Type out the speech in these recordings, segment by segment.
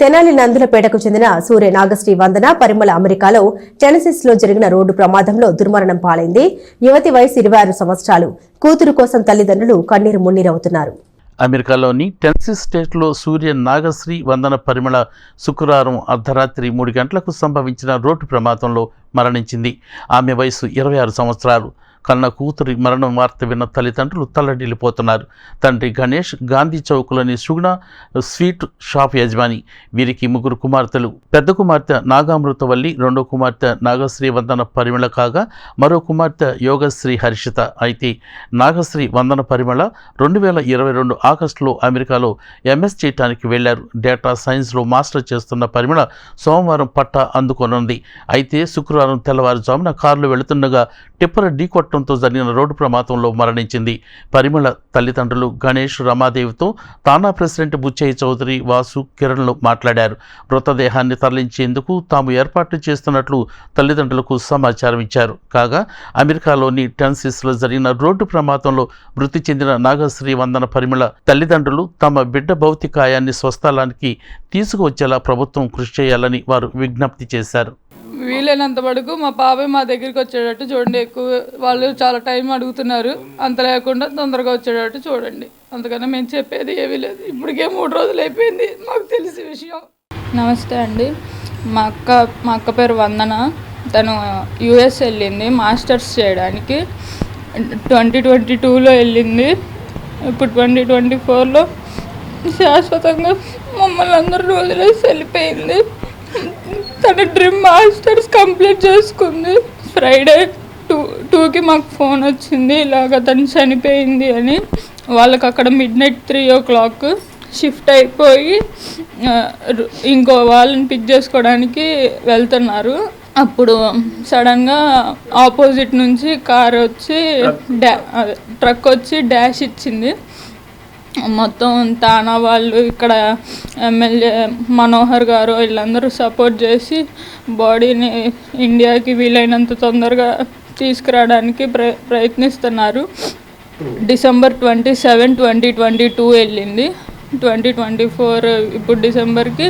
తెనాలి నందులపేటకు చెందిన సూర్య నాగశ్రీ వందన పరిమళ అమెరికాలో టెనసిస్లో జరిగిన రోడ్డు ప్రమాదంలో దుర్మరణం పాలైంది. యువతి వయసు ఇరవై ఆరు సంవత్సరాలు. కూతురు కోసం తల్లిదండ్రులు కన్నీరు మున్నీరవుతున్నారు. అమెరికాలోని టెన్సిస్ స్టేట్లో సూర్య నాగశ్రీ వందన పరిమళ శుక్రవారం అర్ధరాత్రి మూడు గంటలకు సంభవించిన రోడ్డు ప్రమాదంలో మరణించింది. ఆమె వయసు ఇరవై ఆరు సంవత్సరాలు. కన్న కూతురి మరణం వార్త విన్న తల్లిదండ్రులు తల్లడిల్లిపోతున్నారు. తండ్రి గణేష్ గాంధీ చౌక్లోని సుగుణ స్వీట్ షాప్ యజమాని వీరికి ముగ్గురు కుమార్తెలు. పెద్ద కుమార్తె నాగామృతవల్లి రెండో కుమార్తె నాగశ్రీ వందన పరిమళ కాగా మరో కుమార్తె యోగశ్రీ హర్షిత. అయితే నాగశ్రీ వందన పరిమళ రెండు వేల ఇరవై రెండు ఆగస్టులో అమెరికాలో ఎంఎస్ చేయటానికి వెళ్ళారు డేటా సైన్స్లో మాస్టర్ చేస్తున్న పరిమళ సోమవారం పట్టా అందుకొనుంది. అయితే శుక్రవారం తెల్లవారుజామున కారులో వెళుతుండగా టిప్పర్ ఢీకొట్టడంతో జరిగిన రోడ్డు ప్రమాదంలో మరణించింది. పరిమళ తల్లిదండ్రులు గణేష్ రమాదేవితో తానా ప్రెసిడెంట్ బుచ్చయ్య చౌదరి వాసు కిరణ్లు మాట్లాడారు. మృతదేహాన్ని తరలించేందుకు తాము ఏర్పాట్లు చేస్తున్నట్లు తల్లిదండ్రులకు సమాచారం ఇచ్చారు. కాగా అమెరికాలోని టెన్సిస్లో జరిగిన రోడ్డు ప్రమాదంలో మృతి చెందిన నాగశ్రీ వందన పరిమళ తల్లిదండ్రులు తమ బిడ్డ భౌతికాయాన్ని స్వస్థలానికి తీసుకువచ్చేలా ప్రభుత్వం కృషి చేయాలని వారు విజ్ఞప్తి చేశారు. వీలైనంత వరకు మా బాబాయ్ మా దగ్గరికి వచ్చేటట్టు చూడండి. ఎక్కువ వాళ్ళు చాలా టైం అడుగుతున్నారు. అంత లేకుండా తొందరగా వచ్చేటట్టు చూడండి. అందుకని మేము చెప్పేది ఏమీ లేదు. ఇప్పటికే మూడు రోజులు అయిపోయింది. మాకు తెలిసి విషయం. నమస్తే అండి. మా అక్క మా అక్క పేరు వందన. తను యుఎస్ వెళ్ళింది మాస్టర్స్ చేయడానికి. ట్వంటీ ట్వంటీ టూలో వెళ్ళింది. ఇప్పుడు ట్వంటీ ట్వంటీ ఫోర్లో శాశ్వతంగా మమ్మల్ని అందరూ రోజులేసి వెళ్ళిపోయింది తన డ్రీమ్ మాస్టర్స్ కంప్లీట్ చేసుకుంది. ఫ్రైడే టూ టూకి మాకు ఫోన్ వచ్చింది. ఇలాగ తను చనిపోయింది అని. వాళ్ళకి అక్కడ midnight three o'clock shift అయిపోయి ఇంకో వాళ్ళని పిక్ చేసుకోవడానికి వెళ్తున్నారు. అప్పుడు సడన్గా ఆపోజిట్ నుంచి కార్ వచ్చి డా అదే, ట్రక్ వచ్చి డాష్ ఇచ్చింది. మొత్తం తానా వాళ్ళు ఇక్కడ ఎమ్మెల్యే మనోహర్ గారు వీళ్ళందరూ సపోర్ట్ చేసి బాడీని ఇండియాకి వీలైనంత తొందరగా తీసుకురావడానికి ప్ర ప్రయత్నిస్తున్నారు. December twenty seven twenty twenty two వెళ్ళింది. ట్వంటీ ట్వంటీ ఫోర్ ఇప్పుడు డిసెంబర్కి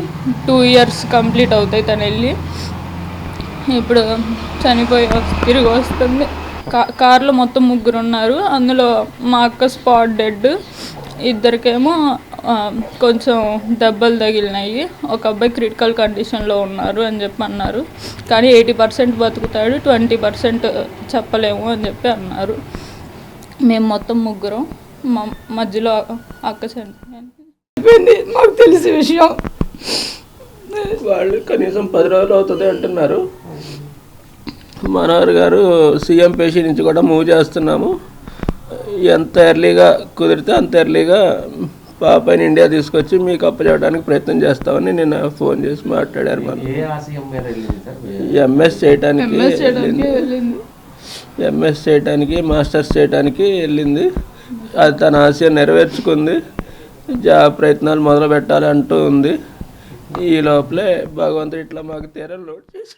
టూ ఇయర్స్ కంప్లీట్ అవుతాయి తను వెళ్ళి. ఇప్పుడు చనిపోయి తిరిగి వస్తుంది. కా కార్లో మొత్తం ముగ్గురు ఉన్నారు. అందులో మా అక్క స్పాట్ డెడ్. ఇద్దరికేమో కొంచెం దెబ్బలు తగిలినాయి. ఒక అబ్బాయి క్రిటికల్ కండిషన్లో ఉన్నారు అని చెప్పి అన్నారు. కానీ ఎయిటీ పర్సెంట్ బతుకుతాడు ట్వంటీ పర్సెంట్ చెప్పలేము అని చెప్పి అన్నారు. మేము మొత్తం ముగ్గురం మా మధ్యలో అక్క చనిపోయింది. మాకు తెలిసిన విషయం. వాళ్ళు కనీసం పది రోజులు అవుతుంది అంటున్నారు. మనోహర్ గారు సీఎం పేషీ నుంచి కూడా మూవ్ చేస్తున్నాము. ఎంత ఎర్లీగా కుదిరితే అంత ఎర్లీగా పాపని ఇండియా తీసుకొచ్చి మీకు అప్పచెప్పడానికి ప్రయత్నం చేస్తామని నేను ఫోన్ చేసి మాట్లాడారు మనం. ఎంఎస్ చేయడానికి ఎంఎస్ చేయడానికి మాస్టర్స్ చేయడానికి వెళ్ళింది. అది తన ఆశయం నెరవేర్చుకుంది. జాబ్ ప్రయత్నాలు మొదలు పెట్టాలి అంటూ ఉంది. ఈ లోపలే భగవంతుడు ఇట్లా మాకు తీరం లోడ్ చేసి